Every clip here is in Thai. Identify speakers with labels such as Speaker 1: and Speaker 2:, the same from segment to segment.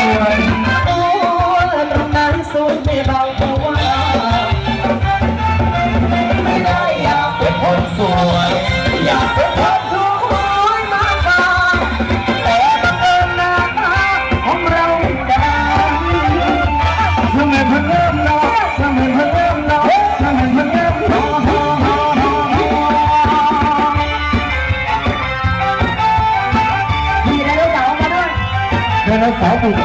Speaker 1: Thank you. ดนเสาร์บุก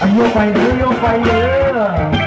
Speaker 1: อันโยกไปเยอะโยกไปเยอะ